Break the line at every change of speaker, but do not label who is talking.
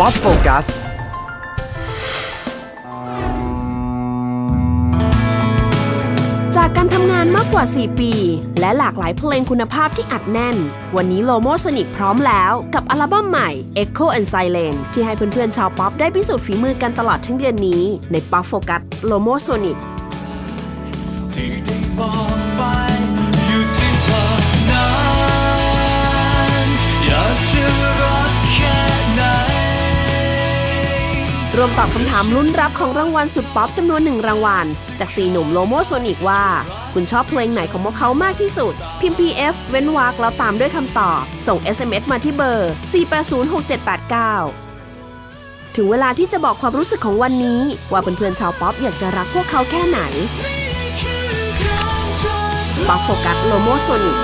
ป๊อปโฟกัส
จากการทำงานมากกว่า 4 ปี และหลากหลายเพลงคุณภาพที่อัดแน่น วันนี้โลโมโซนิกพร้อมแล้วกับอัลบั้มใหม่ Echo and Silence ที่ให้เพื่อนๆชาวป๊อปได้พิสูจน์ฝีมือกันตลอดทั้งเดือนนี้ ในป๊อปโฟกัสโลโมโซนิก รวมตอบคำถามลุ้นรับของรางวัลสุดป๊อปจำนวนหนึ่งรางวัล จากสี่หนุ่มโลโมโซนิกว่า คุณชอบเพลงไหนของพวกเขามากที่สุด พิมพ์ PF เว้นวรรคแล้วตามด้วยคำตอบ ส่ง SMS มาที่เบอร์ 4806789 ถึงเวลาที่จะบอกความรู้สึกของวันนี้ ว่าเพื่อนๆชาวป๊อปอยากจะรักพวกเขาแค่ไหนป๊อปโฟกัสโลโมโซนิก